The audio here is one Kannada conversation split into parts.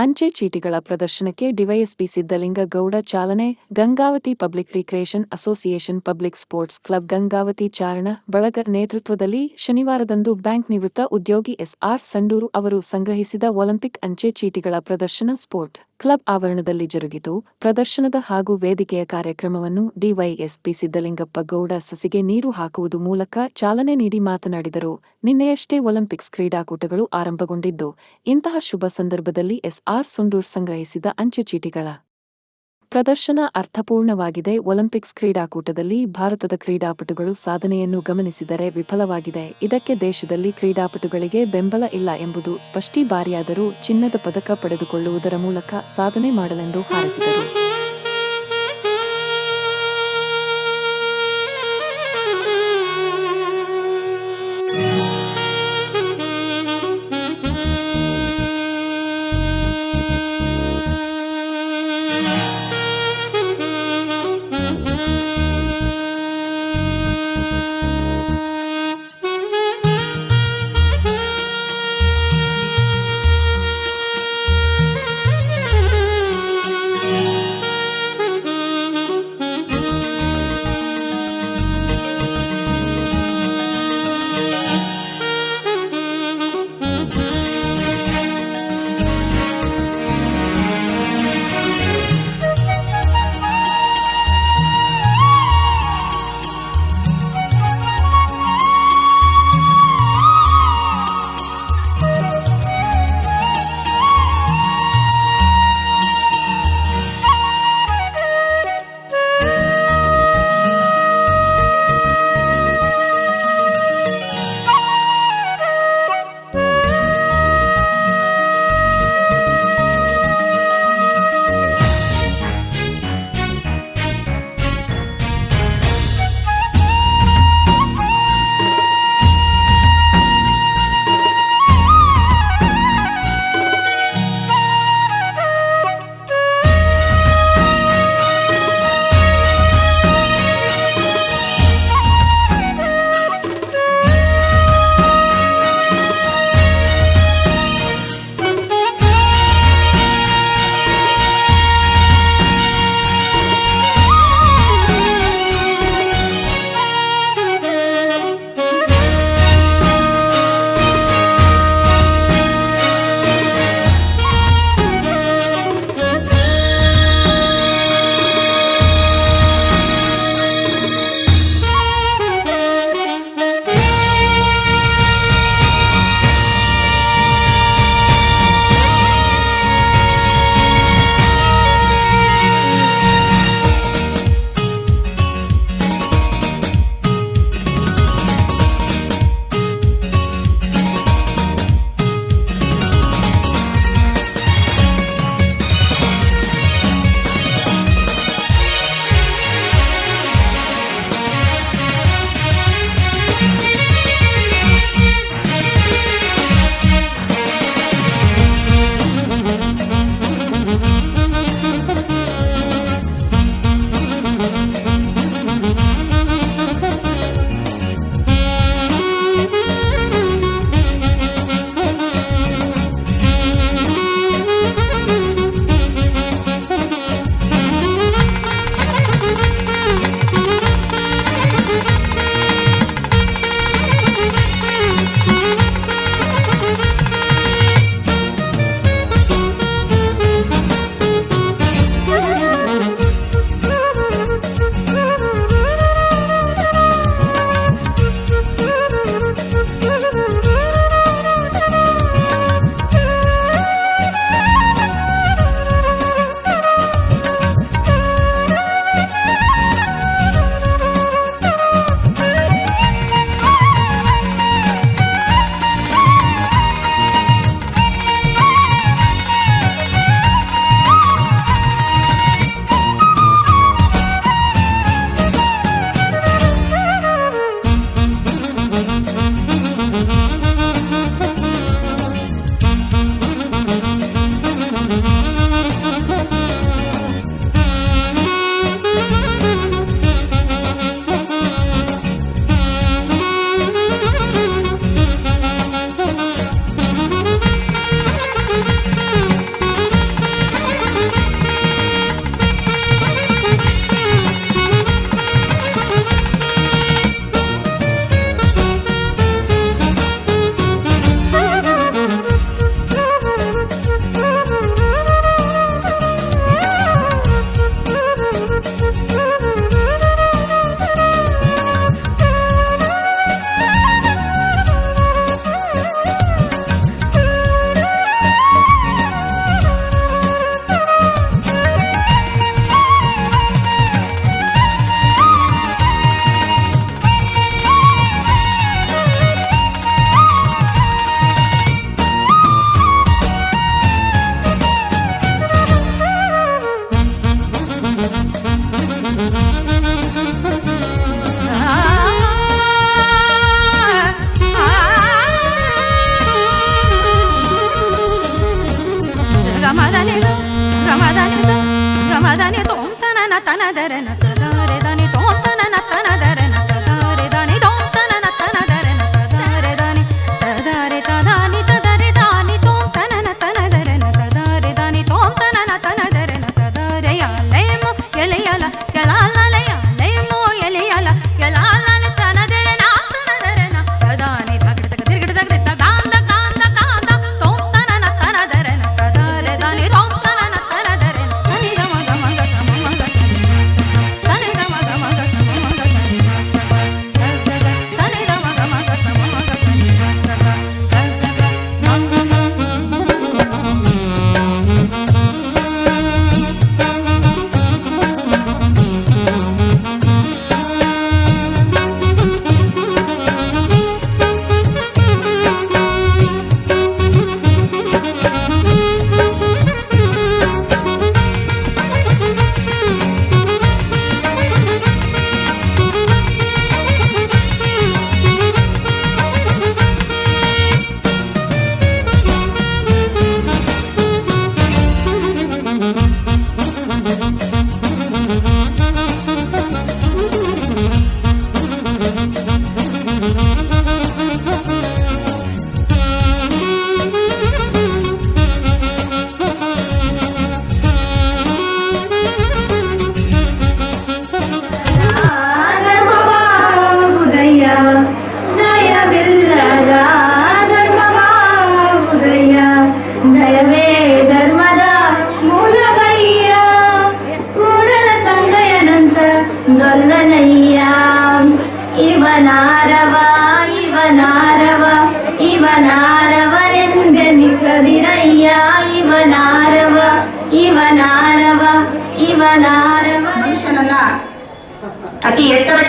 ಅಂಚೆ ಚೀಟಿಗಳ ಪ್ರದರ್ಶನಕ್ಕೆ ಡಿವೈಎಸ್ಪಿ ಸಿದ್ದಲಿಂಗ ಗೌಡ ಚಾಲನೆ, Gangavathi public recreation association public sports club Gangavathi ಚಾರಣ, ಬಳಗ ನೇತೃತ್ವದಲ್ಲಿ ಶನಿವಾರದಂದು ಬ್ಯಾಂಕ್ ನಿವೃತ್ತ ಉದ್ಯೋಗಿ ಎಸ್ಆರ್ ಸಂಡೂರು ಅವರು ಸಂಗ್ರಹಿಸಿದ ಒಲಿಂಪಿಕ್ ಅಂಚೆ ಚೀಟಿಗಳ ಪ್ರದರ್ಶನ ಸ್ಪೋರ್ಟ್ ಕ್ಲಬ್ ಆವರಣದಲ್ಲಿ ಜರುಗಿತು. ಪ್ರದರ್ಶನದ ಹಾಗೂ ವೇದಿಕೆಯ ಕಾರ್ಯಕ್ರಮವನ್ನು ಡಿವೈಎಸ್ಪಿ ಸಿದ್ದಲಿಂಗಪ್ಪ ಗೌಡ ಸಸಿಗೆ ನೀರು ಹಾಕುವುದು ಮೂಲಕ ಚಾಲನೆ ನೀಡಿ ಮಾತನಾಡಿದರು. ನಿನ್ನೆಯಷ್ಟೇ ಒಲಿಂಪಿಕ್ಸ್ ಕ್ರೀಡಾಕೂಟಗಳು ಆರಂಭಗೊಂಡಿದ್ದು, ಇಂತಹ ಶುಭ ಸಂದರ್ಭದಲ್ಲಿ ಎಸ್ಆರ್ ಸುಂಡೂರ್ ಸಂಗ್ರಹಿಸಿದ ಅಂಚೆ ಚೀಟಿಗಳ ಪ್ರದರ್ಶನ ಅರ್ಥಪೂರ್ಣವಾಗಿದೆ. ಒಲಿಂಪಿಕ್ಸ್ ಕ್ರೀಡಾಕೂಟದಲ್ಲಿ ಭಾರತದ ಕ್ರೀಡಾಪಟುಗಳು ಸಾಧನೆಯನ್ನು ಗಮನಿಸಿದರೆ ವಿಫಲವಾಗಿದೆ. ಇದಕ್ಕೆ ದೇಶದಲ್ಲಿ ಕ್ರೀಡಾಪಟುಗಳಿಗೆ ಬೆಂಬಲ ಇಲ್ಲ ಎಂಬುದು ಸ್ಪಷ್ಟೀಭಾರಿಯಾದರೂ ಚಿನ್ನದ ಪದಕ ಪಡೆದುಕೊಳ್ಳುವುದರ ಮೂಲಕ ಸಾಧನೆ ಮಾಡಲೆಂದು ಹಾರೈಸಿದರು.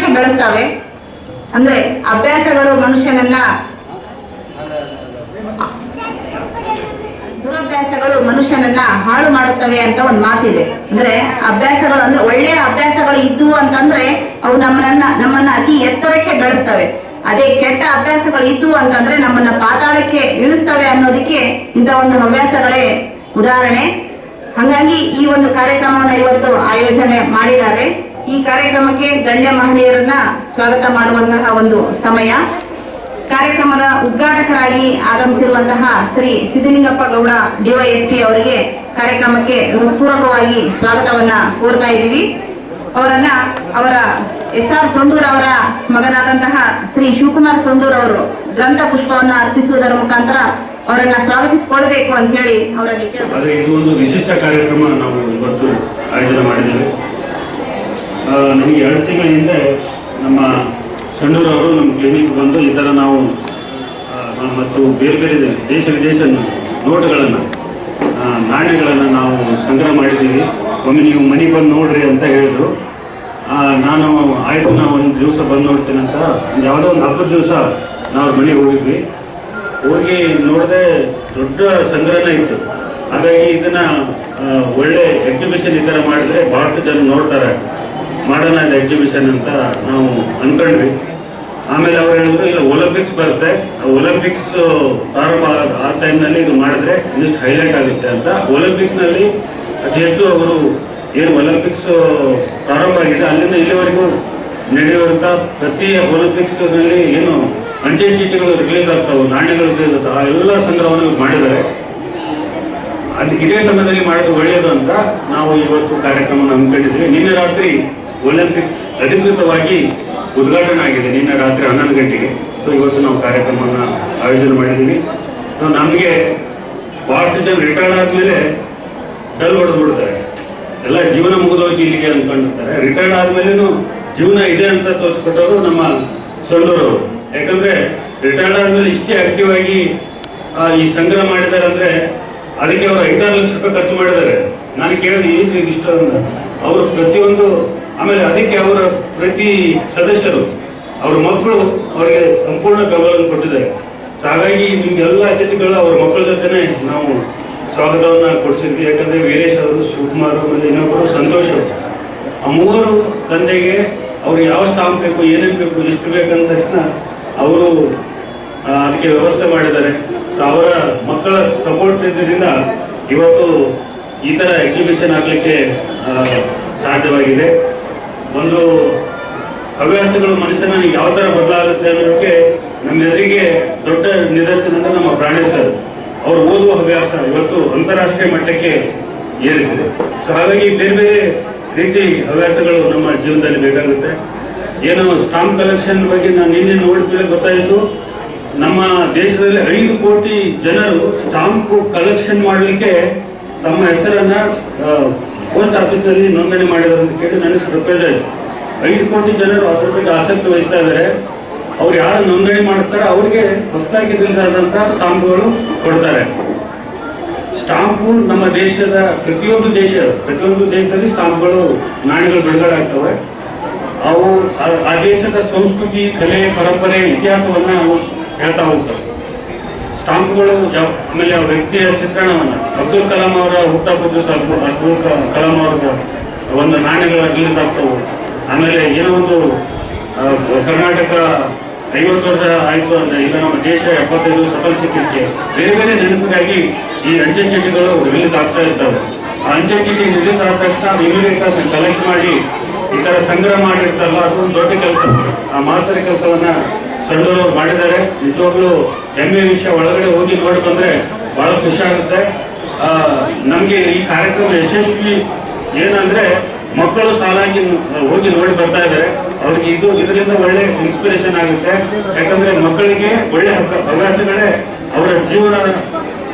ಎತ್ತರಕ್ಕೆ ಬೆಳೆಸ್ತವೆ. ಅಂದ್ರೆ ಅಭ್ಯಾಸಗಳು ಮನುಷ್ಯನನ್ನ ದುರಭ್ಯಾಸಗಳು ಮನುಷ್ಯನನ್ನ ಹಾಳು ಮಾಡುತ್ತವೆ ಅಂತ ಒಂದು ಮಾತಿದೆ. ಅಂದ್ರೆ ಅಭ್ಯಾಸಗಳು ಅಂದ್ರೆ ಒಳ್ಳೆಯ ಅಭ್ಯಾಸಗಳು ಇದ್ವು ಅಂತಂದ್ರೆ ಅವು ನಮ್ಮನ್ನ ನಮ್ಮನ್ನ ಅತಿ ಎತ್ತರಕ್ಕೆ ಬೆಳೆಸ್ತವೆ. ಅದೇ ಕೆಟ್ಟ ಅಭ್ಯಾಸಗಳು ಇದ್ವು ಅಂತಂದ್ರೆ ನಮ್ಮನ್ನ ಪಾತಾಳಕ್ಕೆ ಇಳಿಸ್ತವೆ ಅನ್ನೋದಕ್ಕೆ ಇಂಥ ಒಂದು ಹವ್ಯಾಸಗಳೇ ಉದಾಹರಣೆ. ಹಾಗಾಗಿ ಈ ಒಂದು ಕಾರ್ಯಕ್ರಮವನ್ನು ಇವತ್ತು ಆಯೋಜನೆ ಮಾಡಿದ್ದಾರೆ. ಈ ಕಾರ್ಯಕ್ರಮಕ್ಕೆ ಗಣ್ಯ ಮಹನೀಯರನ್ನ ಸ್ವಾಗತ ಮಾಡುವಂತಹ ಒಂದು ಸಮಯ. ಕಾರ್ಯಕ್ರಮದ ಉದ್ಘಾಟಕರಾಗಿ ಆಗಮಿಸಿರುವಂತಹ ಶ್ರೀ ಸಿದ್ದಲಿಂಗಪ್ಪ ಗೌಡ ಡಿವೈಎಸ್ಪಿ ಅವರಿಗೆ ಕಾರ್ಯಕ್ರಮಕ್ಕೆ ಹೃತ್ಪೂರ್ವಕವಾಗಿ ಸ್ವಾಗತವನ್ನ ಕೋರ್ತಾ ಇದ್ದೀವಿ. ಅವರನ್ನ ಅವರ ಎಸ್ ಆರ್ ಸೊಂಡೂರ್ ಅವರ ಮಗನಾದಂತಹ ಶ್ರೀ ಶಿವಕುಮಾರ್ ಸೊಂಡೂರ್ ಅವರು ಗ್ರಂಥ ಪುಷ್ಪವನ್ನ ಅರ್ಪಿಸುವುದರ ಮುಖಾಂತರ ಅವರನ್ನ ಸ್ವಾಗತಿಸಿಕೊಳ್ಬೇಕು ಅಂತ ಹೇಳಿ ಅವರಲ್ಲಿ ಇದು ಒಂದು ವಿಶಿಷ್ಟ ಕಾರ್ಯಕ್ರಮ ನಾವು ಇವತ್ತು ಆಯೋಜನೆ ಮಾಡಿದ್ದೇವೆ. ನಮಗೆ ಎರಡು ತಿಂಗಳ ಹಿಂದೆ ನಮ್ಮ ಸಣ್ಣೂರವರು ನಮ್ಮ ಕ್ಲಿನಿಕ್ ಬಂದು ಈ ಥರ ನಾವು ಮತ್ತು ಬೇರೆ ಬೇರೆ ದೇಶ ವಿದೇಶ ನೋಟುಗಳನ್ನು ನಾಣ್ಯಗಳನ್ನು ನಾವು ಸಂಗ್ರಹ ಮಾಡಿದ್ದೀವಿ. ಒಮ್ಮೆ ನೀವು ಮನೆಗೆ ಬಂದು ನೋಡ್ರಿ ಅಂತ ಹೇಳಿದ್ರು. ನಾನು ಆಯಿತು, ನಾವು ಒಂದು ದಿವಸ ಬಂದು ನೋಡ್ತೀನಿ ಅಂತ ಯಾವುದೋ ಒಂದು ಹಬ್ಬದ ದಿವಸ ನಾವು ಮನೆಗೆ ಹೋಗಿದ್ವಿ. ಹೋಗಿ ನೋಡಿದೆ ದೊಡ್ಡ ಸಂಗ್ರಹನೇ ಇತ್ತು. ಹಾಗಾಗಿ ಇದನ್ನು ಒಳ್ಳೆ ಎಕ್ಸಿಬಿಷನ್ ಈ ಥರ ಮಾಡಿದರೆ ಭಾಳಷ್ಟು ಜನ ನೋಡ್ತಾರೆ. ಮಾಡೋಣ ಇದು ಎಕ್ಸಿಬಿಷನ್ ಅಂತ ನಾವು ಅನ್ಕೊಂಡ್ವಿ. ಆಮೇಲೆ ಅವ್ರು ಹೇಳಿದ್ರು, ಇಲ್ಲ ಒಲಿಂಪಿಕ್ಸ್ ಬರುತ್ತೆ. ಒಲಿಂಪಿಕ್ಸ್ ಪ್ರಾರಂಭ ಆ ಟೈಮ್ನಲ್ಲಿ ಇದು ಮಾಡಿದ್ರೆ ಇನ್ನಿಷ್ಟು ಹೈಲೈಟ್ ಆಗುತ್ತೆ ಅಂತ. ಒಲಿಂಪಿಕ್ಸ್ನಲ್ಲಿ ಅತಿ ಹೆಚ್ಚು ಅವರು ಏನು ಒಲಿಂಪಿಕ್ಸ್ ಪ್ರಾರಂಭ ಆಗಿದೆ. ಅಲ್ಲಿಂದ ಇಲ್ಲಿವರೆಗೂ ನಡೆಯುವಂಥ ಪ್ರತಿ ಒಲಿಂಪಿಕ್ಸ್ನಲ್ಲಿ ಏನು ಅಂಚೆ ಚೀಟಿಗಳು ರಿಲೀಸ್ ಆಗ್ತಾವೆ, ನಾಣ್ಯಗಳು ರಿಲೀಸ್ ಆಗ್ತಾವೆ, ಆ ಎಲ್ಲ ಸಂಗ್ರಹವನ್ನು ಮಾಡಿದ್ದಾರೆ. ಅದು ಇದೇ ಸಮಯದಲ್ಲಿ ಮಾಡೋದು ಒಳ್ಳೆಯದು ಅಂತ ನಾವು ಇವತ್ತು ಕಾರ್ಯಕ್ರಮವನ್ನು ಹಮ್ಮಿಕೊಂಡಿದ್ವಿ ನಿನ್ನೆ ರಾತ್ರಿ ಒಲಿಂಪಿಕ್ಸ್ ಅಧಿಕೃತವಾಗಿ ಉದ್ಘಾಟನೆ ಆಗಿದೆ ನಿನ್ನೆ ರಾತ್ರಿ ಹನ್ನೊಂದು ಗಂಟೆಗೆ. ಸೊ ಇವತ್ತು ನಾವು ಕಾರ್ಯಕ್ರಮವನ್ನು ಆಯೋಜನೆ ಮಾಡಿದ್ದೀವಿ. ಸೊ ನಮಗೆ ಭಾಳಷ್ಟು ಜನ ರಿಟೈರ್ಡ್ ಆದಮೇಲೆ ಡಲ್ ಹೊಡೆದ್ಬಿಡ್ತಾರೆ ಎಲ್ಲ ಜೀವನ ಮುಗಿದೋಗಿ ಇಲ್ಲಿಗೆ ಅಂದ್ಕೊಂಡಿರ್ತಾರೆ ರಿಟೈರ್ಡ್ ಆದಮೇಲೂ ಜೀವನ ಇದೆ ಅಂತ ತೋರಿಸ್ಕೊಟ್ಟವರು ನಮ್ಮ ಸೊಲ್ಲೂರವರು ಯಾಕಂದರೆ ರಿಟೈರ್ಡ್ ಆದಮೇಲೆ ಇಷ್ಟೇ ಆಕ್ಟಿವ್ ಆಗಿ ಈ ಸಂಗ್ರಹ ಮಾಡಿದ್ದಾರೆ ಅಂದರೆ ಅದಕ್ಕೆ ಅವರು ಐದಾರು ಲಕ್ಷ ರೂಪಾಯಿ ಖರ್ಚು ಮಾಡಿದ್ದಾರೆ. ನಾನು ಕೇಳಿದೆ ಏನು ಇಷ್ಟ ಅವರು ಪ್ರತಿಯೊಂದು ಆಮೇಲೆ ಅದಕ್ಕೆ ಅವರ ಪ್ರತಿ ಸದಸ್ಯರು, ಅವ್ರ ಮಕ್ಕಳು ಅವರಿಗೆ ಸಂಪೂರ್ಣ ಬೆಂಬಲವನ್ನು ಕೊಟ್ಟಿದ್ದಾರೆ. ಹಾಗಾಗಿ ನಿಮಗೆಲ್ಲ ಅತಿಥಿಗಳು ಅವ್ರ ಮಕ್ಕಳ ಜೊತೆನೆ ನಾವು ಸ್ವಾಗತವನ್ನು ಕೊಡಿಸಿದ್ವಿ. ಯಾಕಂದರೆ ವೀರೇಶ್ ಅವರು, ಶಿವಕುಮಾರ್ ಆಮೇಲೆ ಇನ್ನೊಬ್ಬರು ಸಂತೋಷ್ ಅವರು. ಆ ಮೂವರು ತಂದೆಗೆ ಅವ್ರು ಯಾವ ಸ್ಟಾಂಪ್ ಬೇಕು, ಏನೇನು ಬೇಕು, ಎಷ್ಟು ಬೇಕಂದ ತಕ್ಷಣ ಅವರು ಅದಕ್ಕೆ ವ್ಯವಸ್ಥೆ ಮಾಡಿದ್ದಾರೆ. ಸೊ ಅವರ ಮಕ್ಕಳ ಸಪೋರ್ಟ್ ಇದ್ದರಿಂದ ಇವತ್ತು ಈ ಥರ ಎಕ್ಸಿಬಿಷನ್ ಆಗಲಿಕ್ಕೆ ಸಾಧ್ಯವಾಗಿದೆ. ಒಂದು ಹವ್ಯಾಸಗಳು ಮನುಷ್ಯನ ಯಾವ ಥರ ಬದಲಾಗುತ್ತೆ ಅನ್ನೋದಕ್ಕೆ ನಮ್ಮೆಲ್ಲರಿಗೆ ದೊಡ್ಡ ನಿದರ್ಶನ ಅಂದ್ರೆ ನಮ್ಮ ಪ್ರಾಣೇಶ್ ಸರ್. ಅವರು ಓದುವ ಹವ್ಯಾಸ ಇವತ್ತು ಅಂತಾರಾಷ್ಟ್ರೀಯ ಮಟ್ಟಕ್ಕೆ ಏರಿಸಿದೆ. ಸೊ ಹಾಗಾಗಿ ಬೇರೆ ಬೇರೆ ರೀತಿ ಹವ್ಯಾಸಗಳು ನಮ್ಮ ಜೀವನದಲ್ಲಿ ಬೇಕಾಗುತ್ತೆ. ಏನು ಸ್ಟಾಂಪ್ ಕಲೆಕ್ಷನ್ ಬಗ್ಗೆ ನಾನು ನಿನ್ನೆ ನೋಡಿದ್ಮೇಲೆ ಗೊತ್ತಾಯಿತು. ನಮ್ಮ ದೇಶದಲ್ಲಿ ಐದು ಕೋಟಿ ಜನರು ಸ್ಟಾಂಪ್ ಕಲೆಕ್ಷನ್ ಮಾಡಲಿಕ್ಕೆ ತಮ್ಮ ಹೆಸರನ್ನ ಪೋಸ್ಟ್ ಆಫೀಸ್ನಲ್ಲಿ ನೋಂದಣಿ ಮಾಡಿದ್ದಾರೆ ಅಂತ ಕೇಳಿ ನನಗೆ ಸರ್ಪ್ರೈಸ್ ಆಯಿತು. ಐದು ಕೋಟಿ ಜನರು ಅದ್ರ ಬಗ್ಗೆ ಆಸಕ್ತಿ ವಹಿಸ್ತಾ ಇದ್ದಾರೆ. ಅವ್ರು ಯಾರು ನೋಂದಣಿ ಮಾಡಿಸ್ತಾರೆ ಅವ್ರಿಗೆ ಹೊಸದಾಗಿ ರಿಲೀಸ್ ಆದಂಥ ಸ್ಟಾಂಪ್ಗಳು ಕೊಡ್ತಾರೆ. ಸ್ಟಾಂಪು ನಮ್ಮ ದೇಶದ ಪ್ರತಿಯೊಂದು ದೇಶ, ಪ್ರತಿಯೊಂದು ದೇಶದಲ್ಲಿ ಸ್ಟಾಂಪ್ಗಳು ನಾಣ್ಯಗಳು ಬಿಡುಗಡೆ ಆಗ್ತವೆ. ಅವು ಆ- ದೇಶದ ಸಂಸ್ಕೃತಿ, ಕಲೆ, ಪರಂಪರೆ, ಇತಿಹಾಸವನ್ನು ಹೇಳ್ತಾ ಹೋಗ್ತವೆ. ಸ್ಟಾಂಪ್ಗಳು ಯಾವ, ಆಮೇಲೆ ಆ ವ್ಯಕ್ತಿಯ ಚಿತ್ರಣವನ್ನು ಅಬ್ದುಲ್ ಕಲಾಂ ಅವರ ಹುಟ್ಟಹಬ್ಬದ ದಿವಸ ಅಬ್ದುಲ್ ಕಲಾಂ ಅವರ ಒಂದು ನಾಣ್ಯಗಳ ರಿಲೀಸ್ ಆಮೇಲೆ ಏನೋ ಒಂದು ಕರ್ನಾಟಕ ಐವತ್ತು ವರ್ಷ ಆಯಿತು ಅಂದರೆ ಈಗ ನಮ್ಮ ದೇಶ ಎಪ್ಪತ್ತೈದು ಸಫಲ ಸಿಕ್ಕಿಕ್ಕೆ ಬೇರೆ ಬೇರೆ ನೆನಪಿಗಾಗಿ ಈ ಅಂಚೆ ಚೀಟಿಗಳು ರಿಲೀಸ್ ಆಗ್ತಾ ಇರ್ತವೆ ಆ ಅಂಚೆ ಚೀಟಿ ರಿಲೀಸ್ ಆದ ತಕ್ಷಣ ಇಮಿಡಿಯೇಟ್ ಆಗಿ ಕಲೆಕ್ಟ್ ಮಾಡಿ, ಈ ಥರ ಸಂಗ್ರಹ ಮಾಡಿರ್ತಲ್ಲ ಅದು ಒಂದು ದೊಡ್ಡ ಕೆಲಸ. ಆ ಮಾತ್ರ ಕೆಲಸವನ್ನ ಸಣ್ಣವರು ಮಾಡಿದ್ದಾರೆ. ನಿಜವಾಗ್ಲೂ ಹೆಮ್ಮೆ ವಿಷಯ. ಒಳಗಡೆ ಹೋಗಿ ನೋಡಿ ಬಂದ್ರೆ ಬಹಳ ಖುಷಿ ಆಗುತ್ತೆ. ನಮ್ಗೆ ಈ ಕಾರ್ಯಕ್ರಮ ಯಶಸ್ವಿ ಏನಂದ್ರೆ ಮಕ್ಕಳು ಸಾಲಾಗಿ ಹೋಗಿ ನೋಡಿ ಬರ್ತಾ ಇದ್ದಾರೆ. ಅವ್ರಿಗೆ ಇದು, ಇದರಿಂದ ಒಳ್ಳೆ ಇನ್ಸ್ಪಿರೇಷನ್ ಆಗುತ್ತೆ. ಯಾಕಂದ್ರೆ ಮಕ್ಕಳಿಗೆ ಒಳ್ಳೆ ಹವ್ಯ- ಹವ್ಯಾಸಗಳೇ ಅವರ ಜೀವನ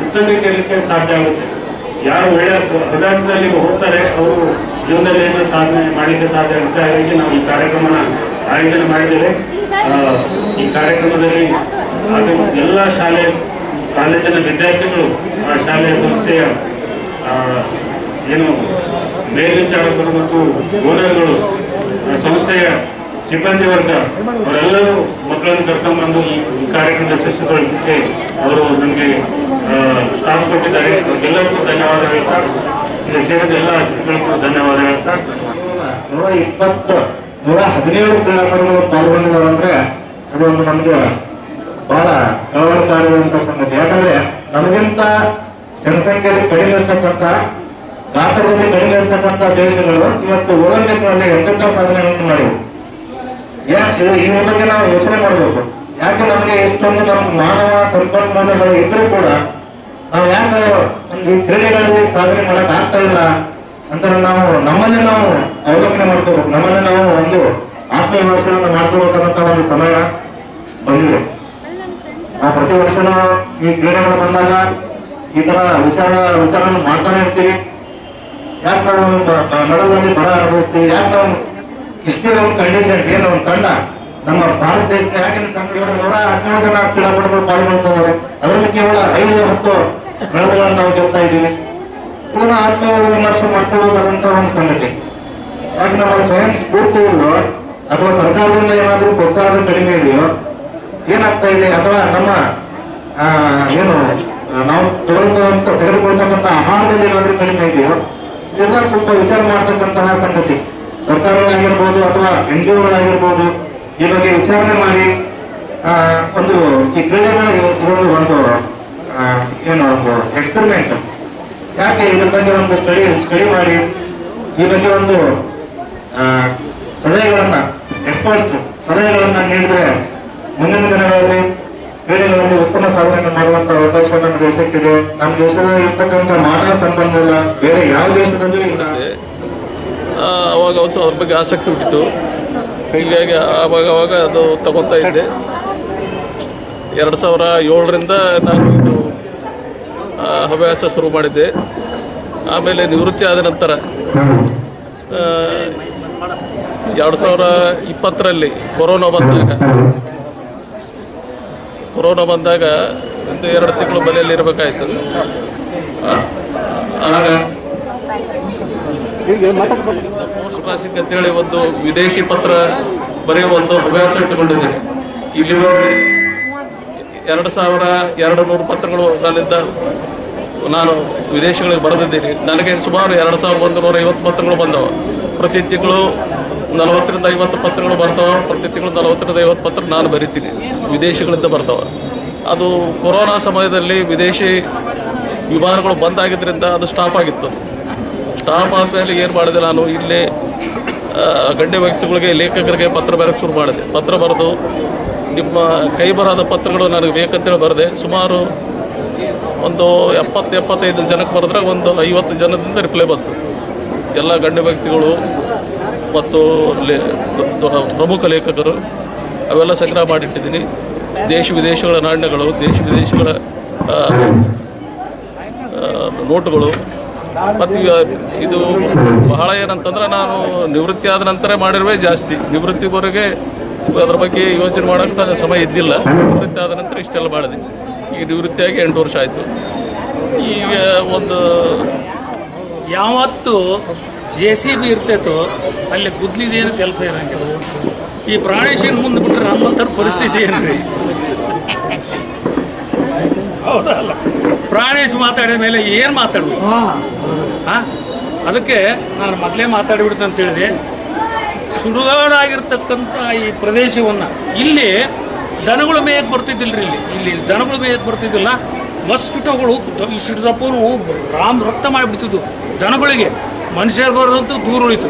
ಉತ್ತಮಕ್ಕೆ ಸಾಧ್ಯ ಆಗುತ್ತೆ. ಯಾರು ಒಳ್ಳೆ ಹವ್ಯಾಸದಲ್ಲಿ ಹೋಗ್ತಾರೆ, ಅವರು ಜೀವನದಲ್ಲಿ ಏನೋ ಸಾಧನೆ ಮಾಡಲಿಕ್ಕೆ ಸಾಧ್ಯ ಆಗುತ್ತೆ. ಹಾಗಾಗಿ ನಾವು ಈ ಕಾರ್ಯಕ್ರಮನ ಆಯೋಜನೆ ಮಾಡಿದ್ದೇವೆ. ಈ ಕಾರ್ಯಕ್ರಮದಲ್ಲಿ ಅದು ಎಲ್ಲ ಶಾಲೆ, ಕಾಲೇಜಿನ ವಿದ್ಯಾರ್ಥಿಗಳು, ಆ ಶಾಲೆಯ ಸಂಸ್ಥೆಯ ಏನು ಮೇಲ್ವಿಚಾರಕರು ಮತ್ತು ಓನರ್ಗಳು ಸಂಸ್ಥೆಯ ಸಿಬ್ಬಂದಿ ವರ್ಗ, ಅವರೆಲ್ಲರೂ ಮಕ್ಕಳನ್ನು ಕರ್ಕೊಂಡ್ಬಂದು ಈ ಕಾರ್ಯಕ್ರಮದ ಕಾರ್ಯಕ್ರಮ ಯಶಸ್ವಿಗೊಳಿಸಲಿಕ್ಕೆ ಅವರು ನಮಗೆ ಸಾಥ್ ಕೊಟ್ಟಿದ್ದಾರೆ. ಅವ್ರಿಗೆಲ್ಲರಿಗೂ ಧನ್ಯವಾದ ಹೇಳ್ತಾ ಸೇರಿದ ಎಲ್ಲ ಅತಿಥಿಗಳಿಗೂ ಧನ್ಯವಾದ ಹೇಳ್ತಾ, ನೂರ ಇಪ್ಪತ್ತು ನೂರ ಹದಿನೇಳು ಕ್ರೀಡಾಪಟುಗಳು ಪಾಲ್ಗೊಂಡಿದ್ದಾರೆ ಅಂದ್ರೆ ಅದು ಒಂದು ನಮಗೆ ಬಹಳ ಕಳವಳಕಾರಿದಂತ ಸಂಗತಿ. ಯಾಕಂದ್ರೆ ನಮಗಿಂತ ಜನಸಂಖ್ಯೆಯಲ್ಲಿ ಕಡಿಮೆ ಇರ್ತಕ್ಕಂಥ, ಗಾತ್ರದಲ್ಲಿ ಕಡಿಮೆ ಇರ್ತಕ್ಕಂಥ ದೇಶಗಳು ಇವತ್ತು ಒಲಿಂಪಿಕ್ನಲ್ಲಿ ಎಂತೆಂಥ ಸಾಧನೆಗಳನ್ನು ಮಾಡಿವೆ. ಈ ಬಗ್ಗೆ ನಾವು ಯೋಚನೆ ಮಾಡಬೇಕು. ಯಾಕೆ ನಮಗೆ ಎಷ್ಟೊಂದು ನಮ್ಮ ಮಾನವ ಸಂಪನ್ಮೂಲಗಳು ಇದ್ರೂ ಕೂಡ ನಾವು ಯಾಕೆ ಈ ಕ್ರೀಡೆಗಳಲ್ಲಿ ಸಾಧನೆ ಮಾಡಕ್ ಆಗ್ತಾ ಇಲ್ಲ ಅಂತ ನಾವು ನಮ್ಮಲ್ಲಿ ನಾವು ಅವಲೋಕನೆ ಮಾಡ್ಕೋಬೇಕು ನಮ್ಮಲ್ಲಿ ನಾವು ಒಂದು ಆತ್ಮವಿಮರ್ಶೆಯನ್ನು ಮಾಡ್ಕೋಬೇಕನ್ನಂತ ಒಂದು ಸಮಯ ಬಂದಿದೆ. ನಾವು ಪ್ರತಿ ವರ್ಷನೂ ಈ ಕ್ರೀಡೆಗಳು ಬಂದಾಗ ಈ ತರ ವಿಚಾರ ವಿಚಾರ ಮಾಡ್ತಾನೆ ಇರ್ತೀವಿ. ಯಾಕೆ ನಾವು ನಡದಲ್ಲಿ ಬರ ಅನುಭವಿಸ್ತೀವಿ? ಯಾಕೆ ನಾವು ಇಷ್ಟೇ ಒಂದು ಕಂಡೀಷನ್ ಏನು ಒಂದು ತಂಡ ನಮ್ಮ ಭಾರತ ದೇಶದ ಯಾಕೆ ಸಂಘಟನೆ ನೂರ ಹದಿನೇಳು ಜನ ಕ್ರೀಡಾಪಟುಗಳು ಪಾಲ್ಗೊಳ್ತಾರೆ ಅದರಲ್ಲಿ ಕೇವಲ ಐದು ಹತ್ತು ಮೇಳಗಳನ್ನು ನಾವು ಗೆಲ್ತಾ ಇದ್ದೀವಿ. ಇದನ್ನ ಆತ್ಮವಿಮರ್ಶೆ ವಿಮರ್ಶೆ ಒಂದು ಸಂಗತಿ. ಯಾಕೆ ನಮ್ಮ ಸ್ವಯಂ ಸ್ಫೂರ್ತಿ ಇಲ್ಲೋ ಅಥವಾ ಸರ್ಕಾರದಿಂದ ಏನಾದರೂ ಪ್ರೋತ್ಸಾಹದ ಕಡಿಮೆ ಇದೆಯೋ, ಏನಾಗ್ತಾ ಇದೆ ಅಥವಾ ನಮ್ಮ ಏನು, ನಾವು ತಗೊಳ್ತಕ್ಕಂಥ ತೆಗೆದುಕೊಳ್ತಕ್ಕಂಥ ಆಹಾರದಲ್ಲಿ ಏನಾದರೂ ಕಡಿಮೆ ಇದೆಯೋ, ಇದೆಲ್ಲ ಸ್ವಲ್ಪ ವಿಚಾರ ಮಾಡ್ತಕ್ಕಂತಹ ಸಂಗತಿ. ಸರ್ಕಾರಗಳಾಗಿರ್ಬೋದು ಅಥವಾ ಎನ್ ಜಿ ಒಗಳಾಗಿರ್ಬೋದು, ಈ ಬಗ್ಗೆ ವಿಚಾರಣೆ ಮಾಡಿ ಒಂದು ಈ ಕ್ರೀಡೆಗಳ ಇದೊಂದು ಒಂದು ಏನು, ಒಂದು ಎಕ್ಸ್ಪೆರಿಮೆಂಟ್ ಯಾಕೆ ಇದ್ರ ಬಗ್ಗೆ ಒಂದು ಸ್ಟಡಿ ಸ್ಟಡಿ ಮಾಡಿ, ಈ ಬಗ್ಗೆ ಒಂದು ಸಲಹೆಗಳನ್ನು ಎಕ್ಸ್ಪರ್ಟ್ಸ್ ಸಲಹೆಗಳನ್ನ ನೀಡಿದ್ರೆ ಮುಂದಿನ ದಿನಗಳಲ್ಲಿ ಕ್ರೀಡೆಗಳಲ್ಲಿ ಉತ್ತಮ ಸಾಧನೆಯನ್ನು ಮಾಡುವಂತ ಅವಕಾಶ ನಮ್ಮ ದೇಶಕ್ಕಿದೆ. ನಮ್ಮ ದೇಶದಲ್ಲಿ ಇರ್ತಕ್ಕಂಥ ಮಾನವ ಸಂಪನ್ಮೂಲ ಬೇರೆ ಯಾವ ದೇಶದಲ್ಲೂ ಇಲ್ಲ. ಅವಾಗ ಹೊಸ ಅದ್ರ ಬಗ್ಗೆ ಆಸಕ್ತಿ ಹುಟ್ಟಿತು. ಹೀಗಾಗಿ ಆವಾಗ ಅವಾಗ ಅದು ತಗೊತಾ ಇದ್ದೆ. ಎರಡು ಸಾವಿರ ಏಳರಿಂದ ನಾನು ಹವ್ಯಾಸ ಶುರು ಮಾಡಿದ್ದೆ. ಆಮೇಲೆ ನಿವೃತ್ತಿ ಆದ ನಂತರ ಎರಡು ಸಾವಿರ ಇಪ್ಪತ್ತರಲ್ಲಿ ಕೊರೋನಾ ಬಂದಾಗ ಕೊರೋನಾ ಬಂದಾಗ ಒಂದು ಎರಡು ತಿಂಗಳು ಮನೆಯಲ್ಲಿ ಇರಬೇಕಾಯ್ತು. ಪೋಸ್ಟ್ ಕ್ಲಾಸಿಕ್ ಅಂತೇಳಿ ಒಂದು ವಿದೇಶಿ ಪತ್ರ ಬರೆಯುವ ಒಂದು ಹವ್ಯಾಸ ಇಟ್ಟುಕೊಂಡಿದ್ದೀನಿ. ಇಲ್ಲಿ ಎರಡು ಸಾವಿರ ಎರಡು ನೂರು ಪತ್ರಗಳು ನನ್ನಿಂದ ನಾನು ವಿದೇಶಗಳಿಗೆ ಬರೆದಿದ್ದೀನಿ. ನನಗೆ ಸುಮಾರು ಎರಡು ಸಾವಿರದ ಒಂದು ನೂರ ಐವತ್ತು ಪತ್ರಗಳು ಬಂದವು. ಪ್ರತಿ ತಿಂಗಳು ನಲವತ್ತರಿಂದ ಐವತ್ತು ಪತ್ರಗಳು ಬರ್ತಾವೆ. ಪ್ರತಿ ತಿಂಗಳು ನಲವತ್ತರಿಂದ ಐವತ್ತು ಪತ್ರ ನಾನು ಬರಿತೀನಿ. ವಿದೇಶಗಳಿಂದ ಬರ್ತಾವೆ. ಅದು ಕೊರೋನಾ ಸಮಯದಲ್ಲಿ ವಿದೇಶಿ ವಿಮಾನಗಳು ಬಂದಾಗಿದ್ದರಿಂದ ಅದು ಸ್ಟಾಪ್ ಆಗಿತ್ತು. ಸ್ಟಾಪ್ ಆದಮೇಲೆ ಏನು ಮಾಡಿದೆ ನಾನು? ಇಲ್ಲೇ ಗಣ್ಯ ವ್ಯಕ್ತಿಗಳಿಗೆ ಲೇಖಕರಿಗೆ ಪತ್ರ ಬರೋಕ್ಕೆ ಶುರು ಮಾಡಿದೆ. ಪತ್ರ ಬರೆದು ನಿಮ್ಮ ಕೈ ಬರಹದ ಪತ್ರಗಳು ನನಗೆ ಬೇಕಂತೇಳಿ ಬರದೆ ಸುಮಾರು ಒಂದು ಎಪ್ಪತ್ತು ಎಪ್ಪತ್ತೈದು ಜನಕ್ಕೆ ಬರೆದ್ರೆ ಒಂದು ಐವತ್ತು ಜನದಿಂದ ರಿಪ್ಲೈ ಬಂತು. ಎಲ್ಲ ಗಣ್ಯ ವ್ಯಕ್ತಿಗಳು ಮತ್ತು ಪ್ರಮುಖ ಲೇಖಕರು ಅವೆಲ್ಲ ಸಂಗ್ರಹ ಮಾಡಿಟ್ಟಿದ್ದೀನಿ. ದೇಶ ವಿದೇಶಗಳ ನಾಣ್ಯಗಳು, ದೇಶ ವಿದೇಶಗಳ ನೋಟುಗಳು. ಮತ್ತು ಇದು ಬಹಳ ಏನಂತಂದ್ರೆ ನಾನು ನಿವೃತ್ತಿ ಆದ ನಂತರ ಮಾಡಿರುವೆ ಜಾಸ್ತಿ. ನಿವೃತ್ತಿವರೆಗೆ ಅದ್ರ ಬಗ್ಗೆ ಯೋಚನೆ ಮಾಡೋಕ್ಕೆ ನನಗೆ ಸಮಯ ಇದ್ದಿಲ್ಲ. ನಿವೃತ್ತಿ ಆದ ನಂತರ ಇಷ್ಟೆಲ್ಲ ಮಾಡಿದೆ. ಈಗ ನಿವೃತ್ತಿಯಾಗಿ ಎಂಟು ವರ್ಷ ಆಯಿತು. ಈಗ ಒಂದು ಯಾವತ್ತು ಜೆ ಸಿ ಬಿ ಇರ್ತೈತೋ ಅಲ್ಲಿ ಗುದ್ಲಿದೇನು ಕೆಲಸ ಇರೋಂಗಿಲ್ಲ. ಈ ಪ್ರಾಣೇಶನ್ ಮುಂದೆ ಬಿಟ್ಟರೆ ನಮ್ಮಂಥರ ಪರಿಸ್ಥಿತಿ ಏನ್ರಿ? ಹೌದಲ್ಲ. ಪ್ರಾಣೇಶ್ ಮಾತಾಡಿದ ಮೇಲೆ ಏನು ಮಾತಾಡ್ಬೇಕು? ಹಾಂ. ಅದಕ್ಕೆ ನಾನು ಮೊದಲೇ ಮಾತಾಡಿಬಿಡ್ತು ಅಂತ ಹೇಳಿದೆ. ಸುಡುಗಾಡಾಗಿರ್ತಕ್ಕಂಥ ಈ ಪ್ರದೇಶವನ್ನು ಇಲ್ಲಿ ದನಗಳ ಮೇಯಕ್ಕೆ ಬರ್ತಿದ್ದಿಲ್ಲ ಇಲ್ಲಿ ಇಲ್ಲಿ ದನಗಳ ಮೇಯಕ್ಕೆ ಬರ್ತಿದ್ದಿಲ್ಲ ಮಸ್ಕಿಟೋಗಳು ಇಷ್ಟು ದಪ್ಪನು ರಾಮ್ ರಕ್ತ ಮಾಡಿಬಿಡ್ತಿದ್ವು ದನಗಳಿಗೆ ಮನುಷ್ಯರು ಬರೋದಂತೂ ದೂರ ಉಳಿತು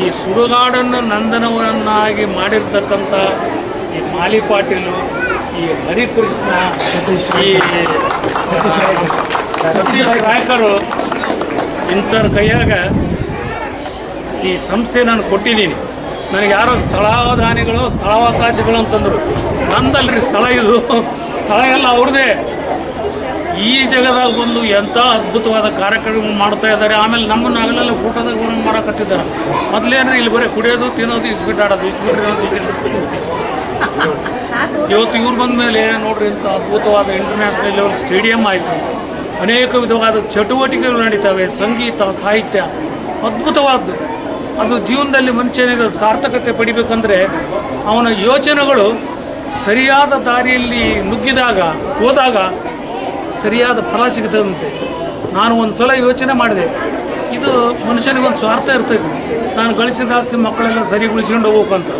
ಈ ಸುಡುಗಾಡನ್ನು ನಂದನವನ್ನಾಗಿ ಮಾಡಿರ್ತಕ್ಕಂಥ ಈ ಮಾಲಿ ಪಾಟೀಲು ಈ ಹರಿಕೃಷ್ಣ ಈ ಸತೀಶ್ ನಾಯಕರು ಇಂಥವ್ರ ಕೈಯಾಗ ಈ ಸಂಸ್ಥೆ ನಾನು ಕೊಟ್ಟಿದ್ದೀನಿ. ನನಗೆ ಯಾರೋ ಸ್ಥಳಾವಧಾನಿಗಳು, ಸ್ಥಳಾವಕಾಶಗಳು ಅಂತಂದರು. ನಂದಲ್ರಿ ಸ್ಥಳ ಇದು. ಸ್ಥಳ ಎಲ್ಲ ಅವ್ರದ್ದೇ. ಈ ಜಗದಾಗ ಒಂದು ಎಂಥ ಅದ್ಭುತವಾದ ಕಾರ್ಯಕ್ರಮ ಮಾಡ್ತಾ ಇದ್ದಾರೆ. ಆಮೇಲೆ ನಮ್ಮನ್ನು ಆಗಲೆಲ್ಲ ಫೋಟೋದಾಗ ಮಾಡಕತ್ತಿದ್ದಾರೆ. ಮೊದಲೇನು ಇಲ್ಲಿ ಬರೀ ಕುಡಿಯೋದು, ತಿನ್ನೋದು, ಇಸ್ಬಿಟ್ಟು ಆಡೋದು ಇಷ್ಟು ಬಿಟ್ಟರೆ ಇವತ್ತು ಇವ್ರು ಬಂದ ಮೇಲೆ ನೋಡ್ರಿ ಇಂಥ ಅದ್ಭುತವಾದ ಇಂಟರ್ನ್ಯಾಷನಲ್ ಲೆವೆಲ್ ಸ್ಟೇಡಿಯಂ ಆಯಿತು. ಅನೇಕ ವಿಧವಾದ ಚಟುವಟಿಕೆಗಳು ನಡೀತವೆ. ಸಂಗೀತ, ಸಾಹಿತ್ಯ, ಅದ್ಭುತವಾದ್ದು. ಅದು ಜೀವನದಲ್ಲಿ ಮನುಷ್ಯನಿಗೆ ಸಾರ್ಥಕತೆ ಪಡಿಬೇಕಂದ್ರೆ ಅವನ ಯೋಚನೆಗಳು ಸರಿಯಾದ ದಾರಿಯಲ್ಲಿ ನುಗ್ಗಿದಾಗ, ಹೋದಾಗ ಸರಿಯಾದ ಫಲ ಸಿಗ್ತದಂತೆ ನಾನು ಒಂದು ಸಲ ಯೋಚನೆ ಮಾಡಿದೆ. ಇದು ಮನುಷ್ಯನಿಗೊಂದು ಸ್ವಾರ್ಥ ಇರ್ತೈತಿ. ನಾನು ಗಳಿಸಿದ ಆಸ್ತಿ ಮಕ್ಕಳೆಲ್ಲ ಸರಿ ಉಳಿಸ್ಕೊಂಡು ಹೋಗ್ಬೇಕಂತ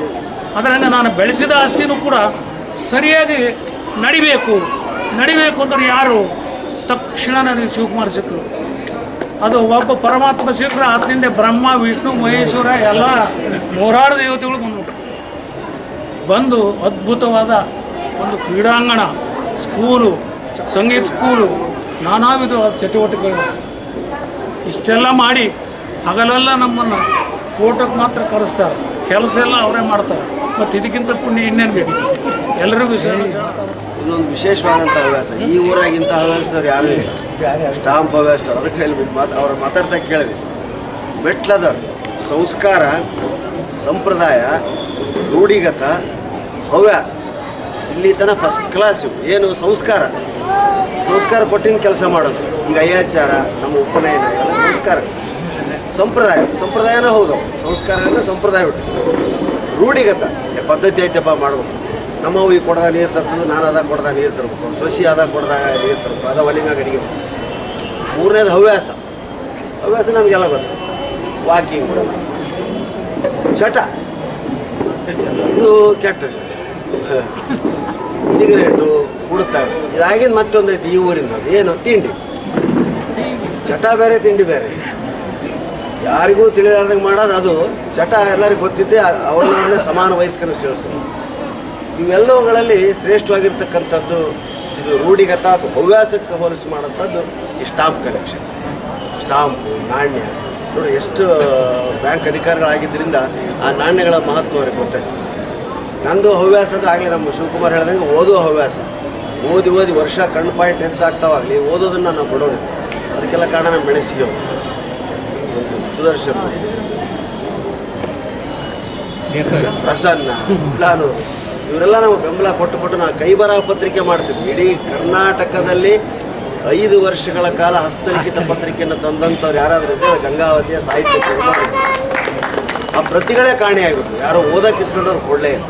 ಅದರಿಂದ ನಾನು ಬೆಳೆಸಿದ ಆಸ್ತಿನೂ ಕೂಡ ಸರಿಯಾಗಿ ನಡಿಬೇಕು. ನಡಿಬೇಕು ಅಂದ್ರೆ ಯಾರು? ತಕ್ಷಣ ನನಗೆ ಶಿವಕುಮಾರ್ ಸಿಕ್ಕರು ಅದು ಒಬ್ಬ ಪರಮಾತ್ಮ ಸಿಕ್ಕರೆ ಆತನಿಂದ ಬ್ರಹ್ಮ, ವಿಷ್ಣು, ಮಹೇಶ್ವರ ಎಲ್ಲ ನೂರಾರು ದೇವತೆಗಳು ಬಂದ್ಬಿಟ್ರು ಬಂದು ಅದ್ಭುತವಾದ ಒಂದು ಕ್ರೀಡಾಂಗಣ ಸ್ಕೂಲು ಸಂಗೀತ ಸ್ಕೂಲು ನಾನಾ ವಿಧವಾದ ಚಟುವಟಿಕೆಗಳು. ಇಷ್ಟೆಲ್ಲ ಮಾಡಿ ಹಗಲೆಲ್ಲ ನಮ್ಮನ್ನು ಫೋಟೋಗೆ ಮಾತ್ರ ಕರೆಸ್ತಾರೆ. ಕೆಲಸ ಎಲ್ಲ ಅವರೇ ಮಾಡ್ತಾರೆ. ಮತ್ತು ಇದಕ್ಕಿಂತ ಪುಣ್ಯ ಇನ್ನೇನು ಬೇಕು? ಎಲ್ಲರಿಗೂ ಶರಣಾರ್ಥಿ. ಇದೊಂದು ವಿಶೇಷವಾದಂಥ ಹವ್ಯಾಸ. ಈ ಊರಾಗಿಂತ ಹವ್ಯಾಸದವ್ರು ಯಾರು ಇಲ್ಲ. ಸ್ಟಾಂಪ್ ಹವ್ಯಾಸದವ್ರು, ಅದಕ್ಕೆ ಹೇಳ್ಬಿಟ್ಟು ಮಾತು ಅವ್ರು ಮಾತಾಡ್ತಾ ಕೇಳಿದೆ. ಮೆಟ್ಲದವ್ರು, ಸಂಸ್ಕಾರ, ಸಂಪ್ರದಾಯ, ರೂಢಿಗತ ಹವ್ಯಾಸ. ಇಲ್ಲಿ ತನಕ ಫಸ್ಟ್ ಕ್ಲಾಸ್ ಏನು ಸಂಸ್ಕಾರ? ಸಂಸ್ಕಾರ ಕೊಟ್ಟಿನ ಕೆಲಸ ಮಾಡೋದು. ಈಗ ಅಯ್ಯಾಚಾರ ನಮ್ಮ ಉಪನಯನ, ಎಲ್ಲ ಸಂಸ್ಕಾರ. ಸಂಪ್ರದಾಯ, ಸಂಪ್ರದಾಯನೂ ಹೌದು. ಸಂಸ್ಕಾರಗಳನ್ನ ಸಂಪ್ರದಾಯ ಬಿಟ್ಟು ರೂಢಿಗತ. ಪದ್ಧತಿ ಐತಪ್ಪ ಮಾಡ್ಬೇಕು. ನಮ್ಮವು ಅವ್ವಿಗೆ ಕೊಡದ ನೀರು ತರ್ತದೆ ನಾನು ಅದಾಗ ಕೊಡ್ದಾಗ ನೀರು ತರಬೇಕು ಸೊಸಿ ಅದ ಕೊಡ್ದಾಗ ನೀರು ತರಬೇಕು, ಅದ ಒಲೆ ಮ್ಯಾಗ ಅಡಿಗೆ ಮೂರನೇದು ಹವ್ಯಾಸ. ಹವ್ಯಾಸ ನಮಗೆಲ್ಲ ಗೊತ್ತು. ವಾಕಿಂಗ್ ಚಟ ಇದು ಕೆಟ್ಟ ಸಿಗರೇಟು ಕುಡುತ್ತಾರೆ ಇದಾಗಿಂದ ಮತ್ತೊಂದು ಐತಿ ಈ ಊರಿಂದ. ಏನು? ತಿಂಡಿ. ಚಟ ಬೇರೆ, ತಿಂಡಿ ಬೇರೆ. ಯಾರಿಗೂ ತಿಳಿಲಾರ್ದಂಗೆ ಮಾಡೋದು ಅದು. ಚಟ ಎಲ್ಲರಿಗೂ ಗೊತ್ತಿದ್ದೆ ಅವ್ರನ್ನ ಸಮಾನ ವಯಸ್ಕರ ತಿಳಿಸೋದು ಇವೆಲ್ಲವುಗಳಲ್ಲಿ ಶ್ರೇಷ್ಠವಾಗಿರ್ತಕ್ಕಂಥದ್ದು ಇದು ರೂಢಿಗತ ಅಥವಾ ಹವ್ಯಾಸಕ್ಕೆ ಹೋಲಿಸಿ ಮಾಡೋಂಥದ್ದು ಈ ಸ್ಟಾಂಪ್ ಕಲೆಕ್ಷನ್. ಸ್ಟಾಂಪು ನಾಣ್ಯ. ನೋಡಿ ಎಷ್ಟು ಬ್ಯಾಂಕ್ ಅಧಿಕಾರಿಗಳಾಗಿದ್ದರಿಂದ ಆ ನಾಣ್ಯಗಳ ಮಹತ್ವ ಅವ್ರಿಗೆ ಗೊತ್ತಾಯ್ತು. ನಂದು ಹವ್ಯಾಸ ಅಂದರೆ ಆಗಲಿ ನಮ್ಮ ಶಿವಕುಮಾರ್ ಹೇಳ್ದಂಗೆ ಓದುವ ಹವ್ಯಾಸ. ಓದಿ ಓದಿ ವರ್ಷ ಕಣ್ಣು ಪಾಯಿಂಟ್ ಹೆಚ್ಚಾಗ್ತಾವಾಗಲಿ ಓದೋದನ್ನು ನಾನು ಬಿಡೋದಿಲ್ಲ. ಅದಕ್ಕೆಲ್ಲ ಕಾರಣ ನಮ್ಮ ಮೆಣಸಿಗೆ ಸುದರ್ಶನ್ ಪ್ರಸನ್ನ ನಾನು ಇವರೆಲ್ಲ ನಾವು ಬೆಂಬಲ ಕೊಟ್ಟು ಕೊಟ್ಟು ನಾವು ಕೈಬರ ಪತ್ರಿಕೆ ಮಾಡ್ತಿದ್ವಿ ಇಡೀ ಕರ್ನಾಟಕದಲ್ಲಿ ಐದು ವರ್ಷಗಳ ಕಾಲ ಹಸ್ತಲಿಖಿತ ಪತ್ರಿಕೆಯನ್ನು ತಂದಂಥವ್ರು ಯಾರಾದರೂ ಇದ್ದರೆ ಗಂಗಾವತಿಯ ಸಾಹಿತ್ಯ ಆ ಪ್ರತಿಗಳೇ ಕಾಣೆಯಾಗಿರುತ್ತೆ. ಯಾರೋ ಓದಕ್ಕೆ ಇಸ್ಕೊಂಡವ್ರು ಕೊಡಲೇ ಇಲ್ಲ.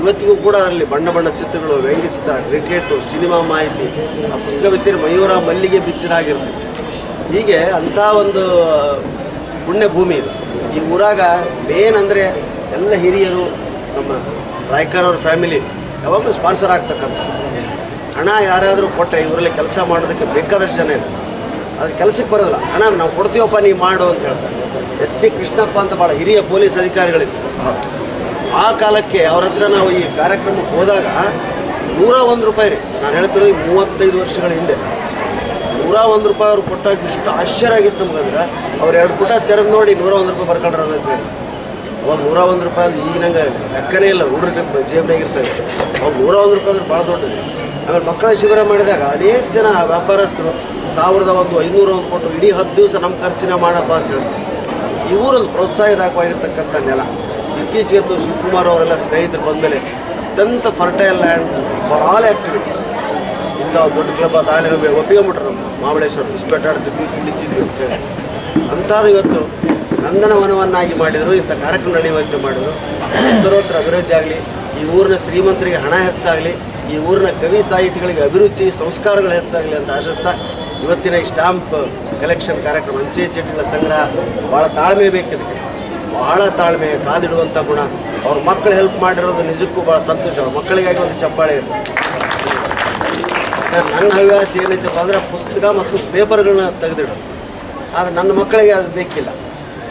ಇವತ್ತಿಗೂ ಕೂಡ ಅದರಲ್ಲಿ ಬಣ್ಣ ಬಣ್ಣ ಚಿತ್ರಗಳು ವ್ಯಂಗ್ಯ ಚಿತ್ರ ಕ್ರಿಕೆಟು ಸಿನಿಮಾ ಮಾಹಿತಿ ಆ ಪುಸ್ತಕ ಬಿಚ್ಚಿದ್ರೆ ಮಯೂರ ಮಲ್ಲಿಗೆ ಬಿಚ್ಚಿದಾಗಿರ್ತಿತ್ತು. ಹೀಗೆ ಅಂಥ ಒಂದು ಪುಣ್ಯ ಭೂಮಿ ಇದು. ಈ ಊರಾಗ ಮೇನ್ ಅಂದರೆ ಎಲ್ಲ ಹಿರಿಯರು ನಮ್ಮ ರಾಯ್ಕರ್ ಅವ್ರ ಫ್ಯಾಮಿಲಿ ಯಾವಾಗಲೂ ಸ್ಪಾನ್ಸರ್ ಆಗ್ತಕ್ಕಂಥ ಹಣ ಯಾರಾದರೂ ಕೊಟ್ಟರೆ ಇವರಲ್ಲಿ ಕೆಲಸ ಮಾಡೋದಕ್ಕೆ ಬೇಕಾದಷ್ಟು ಜನ ಇದೆ ಅದು ಕೆಲಸಕ್ಕೆ ಬರೋದಿಲ್ಲ. ಹಣ ನಾವು ಕೊಡ್ತೀವಪ್ಪ, ನೀವು ಮಾಡು ಅಂತ ಹೇಳ್ತಾರೆ. ಎಚ್ ಟಿ ಕೃಷ್ಣಪ್ಪ ಅಂತ ಭಾಳ ಹಿರಿಯ ಪೊಲೀಸ್ ಅಧಿಕಾರಿಗಳಿದ್ದರು ಆ ಕಾಲಕ್ಕೆ ಅವ್ರ ಹತ್ರ ನಾವು ಈ ಕಾರ್ಯಕ್ರಮಕ್ಕೆ ಹೋದಾಗ ನೂರ ಒಂದು ರೂಪಾಯಿ ರೀ. ನಾನು ಹೇಳ್ತಿರೋದು ಮೂವತ್ತೈದು ವರ್ಷಗಳ ಹಿಂದೆ. ನೂರ ಒಂದು ರೂಪಾಯಿ ಅವ್ರು ಕೊಟ್ಟಾಗ ಇಷ್ಟು ಆಶ್ಚರ್ಯ ಆಗಿತ್ತು ನಮ್ಗಂದ್ರೆ. ಅವ್ರು ಎರಡು ಪುಟ ತೆರೆದು ನೋಡಿ ನೂರ ಒಂದು ರೂಪಾಯಿ ಬರ್ಕೊಂಡ್ರೆ ಅಂತ ಹೇಳಿ ಅವಾಗ ನೂರ ಒಂದು ರೂಪಾಯಿ ಅಂದ್ರೆ ಈಗಿನಂಗೆ ಲೆಕ್ಕನೇ ಇಲ್ಲ. ಹುಡ್ರ ಜೇಬ್ನಾಗ ಇರ್ತವೆ. ಅವಾಗ ನೂರ ಒಂದು ರೂಪಾಯಿ ಅಂದ್ರೆ ಭಾಳ ದೊಡ್ಡದು. ಆಮೇಲೆ ಮಕ್ಕಳ ಶಿಬಿರ ಮಾಡಿದಾಗ ಅನೇಕ ಜನ ವ್ಯಾಪಾರಸ್ಥರು ಸಾವಿರದ ಒಂದು ಐನೂರ ಒಂದು ಕೊಟ್ಟು ಇಡೀ ಹತ್ತು ದಿವಸ ನಮ್ಮ ಖರ್ಚಿನ ಮಾಡಪ್ಪ ಅಂತ ಹೇಳ್ತಾರೆ. ಈ ಊರಲ್ಲಿ ಪ್ರೋತ್ಸಾಹದಾಯಕವಾಗಿರ್ತಕ್ಕಂಥ ನೆಲ. ಇತ್ತೀಚೆಗೆ ಅಂತೂ ಶಿವಕುಮಾರ್ ಅವರೆಲ್ಲ ಸ್ನೇಹಿತರು ಬಂದಮೇಲೆ ಅತ್ಯಂತ fertile land for all activities ಇಂಥ ದೊಡ್ಡ ಕ್ಲಬ್ ನಮಗೆ ಒಪ್ಪಿಕೊಂಬಿಟ್ರು ನಮ್ಮ ಮಹಾಬಳೇಶ್ವರ ಇಸ್ಪೆಟ್ ಆಡ್ತಿದ್ವಿ ಕುಳಿತಿದ್ವಿ ಅಂತ ಹೇಳಿ. ಅಂಥದ್ದು ಇವತ್ತು ನಂದನವನವನ್ನಾಗಿ ಮಾಡಿದರು, ಇಂಥ ಕಾರ್ಯಕ್ರಮ ನಡೆಯುವಂತೆ ಮಾಡಿದರು. ಉತ್ತರೋತ್ತರ ಅಭಿವೃದ್ಧಿ ಆಗಲಿ, ಈ ಊರಿನ ಶ್ರೀಮಂತರಿಗೆ ಹಣ ಹೆಚ್ಚಾಗಲಿ, ಈ ಊರಿನ ಕವಿ ಸಾಹಿತಿಗಳಿಗೆ ಅಭಿರುಚಿ, ಸಂಸ್ಕಾರಗಳು ಹೆಚ್ಚಾಗಲಿ ಅಂತ ಆಶಿಸ್ತಾ, ಇವತ್ತಿನ ಈ ಸ್ಟಾಂಪ್ ಕಲೆಕ್ಷನ್ ಕಾರ್ಯಕ್ರಮ ಅಂಚೆ ಚೀಟಿಗಳ ಸಂಗ್ರಹ ಭಾಳ ತಾಳ್ಮೆ ಬೇಕಿದಕ್ಕೆ ಭಾಳ ತಾಳ್ಮೆ, ಕಾದಿಡುವಂಥ ಗುಣ. ಅವ್ರ ಮಕ್ಕಳು ಹೆಲ್ಪ್ ಮಾಡಿರೋದು ನಿಜಕ್ಕೂ ಭಾಳ ಸಂತೋಷ. ಅವ್ರ ಮಕ್ಕಳಿಗಾಗಿ ಒಂದು ಚಪ್ಪಾಳೆ ಇರುತ್ತೆ ನನ್ನ ಹವ್ಯಾಸ ಏನೈತಪ್ಪ ಅಂದರೆ ಪುಸ್ತಕ ಮತ್ತು ಪೇಪರ್ಗಳನ್ನ ತೆಗೆದಿಡೋದು. ಆದರೆ ನನ್ನ ಮಕ್ಕಳಿಗೆ ಅದು ಬೇಕಿಲ್ಲ.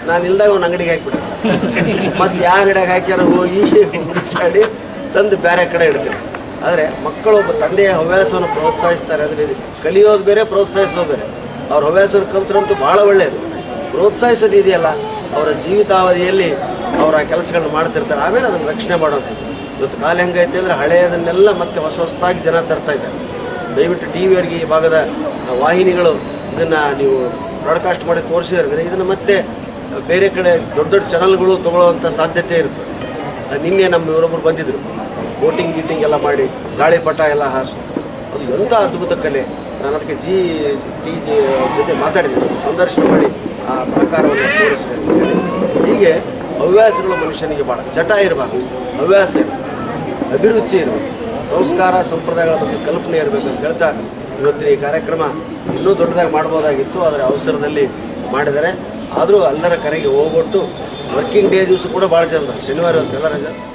ನಾನು ಇಲ್ದಾಗ ಒಂದು ಅಂಗಡಿಗೆ ಹಾಕಿಬಿಟ್ಟಿರ್ತೀನಿ ಮತ್ತು ಯಾವ ಅಂಗಡಿಗೆ ಹಾಕ್ಯಾರ ಹೋಗಿ ಹುಡುಕಾಡಿ ತಂದು ಬೇರೆ ಕಡೆ ಇಡ್ತೀನಿ. ಆದರೆ ಮಕ್ಕಳು ಒಬ್ಬ ತಂದೆಯ ಹವ್ಯಾಸವನ್ನು ಪ್ರೋತ್ಸಾಹಿಸ್ತಾರೆ ಅಂದರೆ ಇದು ಕಲಿಯೋದು ಬೇರೆ, ಪ್ರೋತ್ಸಾಹಿಸೋದು ಬೇರೆ. ಅವ್ರ ಹವ್ಯಾಸರು ಕಲ್ತರಂತೂ ಭಾಳ ಒಳ್ಳೆಯದು ಪ್ರೋತ್ಸಾಹಿಸೋದು ಇದೆಯಲ್ಲ, ಅವರ ಜೀವಿತಾವಧಿಯಲ್ಲಿ ಅವರ ಕೆಲಸಗಳನ್ನ ಮಾಡ್ತಿರ್ತಾರೆ. ಆಮೇಲೆ ಅದನ್ನು ರಕ್ಷಣೆ ಮಾಡೋದು. ಇವತ್ತು ಕಾಲ ಹೆಂಗೈತೆ ಅಂದರೆ ಹಳೆಯದನ್ನೆಲ್ಲ ಮತ್ತೆ ಹೊಸ ಹೊಸದಾಗಿ ಜನ ತರ್ತಾ ಇದ್ದಾರೆ. ದಯವಿಟ್ಟು ಟಿ ವಿಯವರಿಗೆ ಈ ಭಾಗದ ವಾಹಿನಿಗಳು ಇದನ್ನು ನೀವು ಬ್ರಾಡ್ಕಾಸ್ಟ್ ಮಾಡಿ ತೋರಿಸಿದ್ರೆ ಇದನ್ನು ಮತ್ತೆ ಬೇರೆ ಕಡೆ ದೊಡ್ಡ ದೊಡ್ಡ ಚಾನಲ್ಗಳು ತೊಗೊಳ್ಳೋವಂಥ ಸಾಧ್ಯತೆ ಇರುತ್ತೆ. ನಿನ್ನೆ ನಮ್ಮ ಇವರೊಬ್ಬರು ಬಂದಿದ್ದರು ಬೋಟಿಂಗ್ ಗೀಟಿಂಗ್ ಎಲ್ಲ ಮಾಡಿ ಗಾಳಿಪಟ ಎಲ್ಲ ಹಾರಿಸಿ. ಅದು ಎಂಥ ಅದ್ಭುತ ಕಲೆ. ನಾನು ಅದಕ್ಕೆ ಜಿ, ಟಿ, ಜಿ, ಜೊತೆ ಮಾತಾಡಿದ್ದೆ ಸಂದರ್ಶನ ಮಾಡಿ ಆ ಪ್ರಕಾರವನ್ನು ತೋರಿಸಿದೆ ಹೀಗೆ ಹವ್ಯಾಸಗಳು ಮನುಷ್ಯನಿಗೆ ಭಾಳ ಚಟ ಇರಬಾರ್ದು ಹವ್ಯಾಸ ಇರಬೇಕು, ಅಭಿರುಚಿ ಇರಬೇಕು, ಸಂಸ್ಕಾರ, ಸಂಪ್ರದಾಯಗಳ ಬಗ್ಗೆ ಕಲ್ಪನೆ ಇರಬೇಕು ಅಂತ ಹೇಳ್ತಾ ಇವತ್ತಿನ ಈ ಕಾರ್ಯಕ್ರಮ ಇನ್ನೂ ದೊಡ್ಡದಾಗಿ ಮಾಡ್ಬೋದಾಗಿತ್ತು ಆದರೆ ಅವಸರದಲ್ಲಿ ಮಾಡಿದರೆ ಆದರೂ ಎಲ್ಲರ ಕರೆಗೆ ಹೋಗೊಟ್ಟು ವರ್ಕಿಂಗ್ ಡೇ ದಿವಸ ಕೂಡ ಭಾಳ ಜನ. ಶನಿವಾರ ಅಂತೆಲ್ಲ ರಜೆ